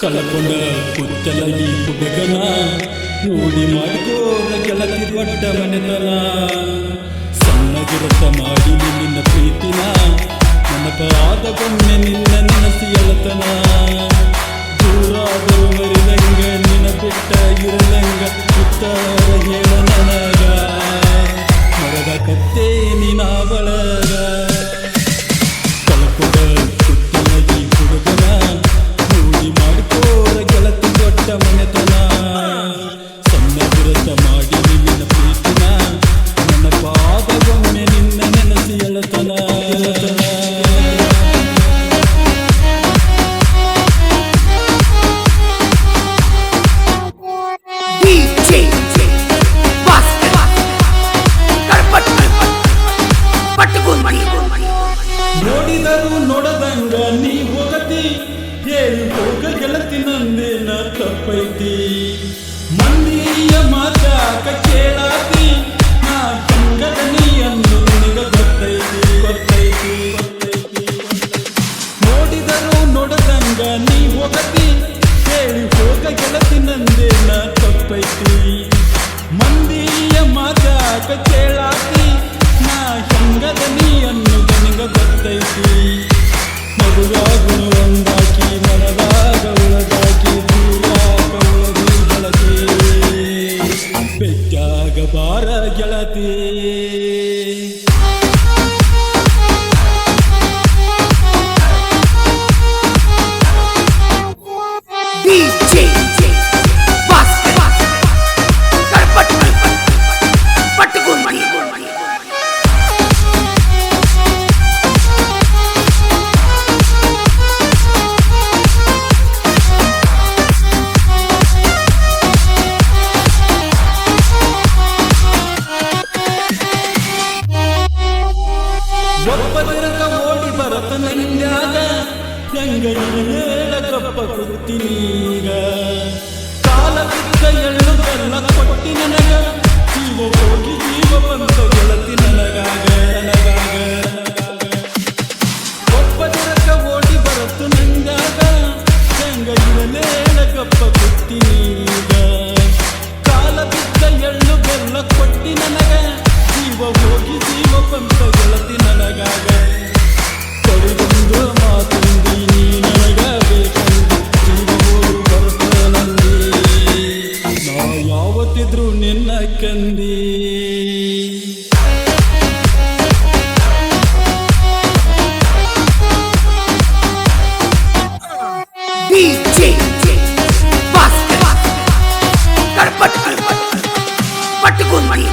ಕಳಕೊಂಡ ಕುಚ್ಚಲ ಈ ಹುಡುಗನ ನೋಡಿ ಮಾಡಿಕೋರ ಗೆಳತಿ ದೊಡ್ಡ ಮನೆತನ ಸಣ್ಣಗಿರತ ಮಾಡಿ ನಿನ್ನ ಪ್ರೀತಿನ ನೆನಪಾದಗೊಮ್ಮೆ ನಿನ್ನ ನೆನಸಿ ಎಳತನ ದೂರಾದರೂ ಮರಿದಂಗ ನಿನ ಬಿಟ್ಟ ಇರಲಂಗ ಗೆಳತಿ ದೊಡ್ಡ ತಪ್ಪೈತಿ ಮಂದಿಯ ಮಾತಾಕ ಕೇಳಾತಿ. ನಾ ಹೆಂಗದ ನೀ ಅಂದು ನಿನಗ ಗೊತ್ತೈತಿ ಗೊತ್ತೈತಿ. ನೋಡಿದರು ನೋಡದಂಗ ನೀ ಹೋಗತಿ. ಕೇಳಿ ಹೋಗ ಗೆಳತಿ ನಾ ತಪ್ಪೈತಿ ಮಂದಿಯ ಮಾತಾಕ ಕೇಳಾತಿ. ನಾ ಹೆಂಗದ ನೀ ಅನ್ನೋದು ನಿಂಗ ಗೊತ್ತೈತಿ. ಮದುವಾಗ ಒಂದಾಕಿ ಮನದಾಗ ಉಳದಾಕಿ. ಗೆಳತಿ. ಓಡಿ ಬರತ ನಂಗ್ಯಾಗ ಹೆಂಗ ಹೇಳಕಪ್ಪ ಕುತ್ತೀನೀಗ. ಕಾಲ ಬಿದ್ದ ಎಳ್ಳು ಬೆಲ್ಲ ಕೊಟ್ಟಿ ನನಗ, ಜೀವ ಹೋಗಿ ಜೀವ ಬಂತ ಗೆಳತಿ ನನಗಾಗ ನನಗಾಗ. ಒಬ್ಬ ದಿನಕ ಓಡಿ ಬರತು ನಂಗ್ಯಾಗ ಹೆಂಗ ಹೇಳಕಪ್ಪ ಕುತ್ತೀನೀಗ. ಕಾಲ ಬಿದ್ದ ಎಳ್ಳು ಬೆಲ್ಲ ಕೊಟ್ಟಿ ನನಗ, ಜೀವ ಹೋಗಿ ಜೀವ ಬಂತ ಗೆಳತಿ ನನಗಾಗ. ಯಾವತ್ತಿದ್ರು ನಿನ್ನ ಕಂದಿ DJ Basket ಕರ್ಪಟ್ ಪಟ್ಟುಗೋಲ್ ಮಣಿ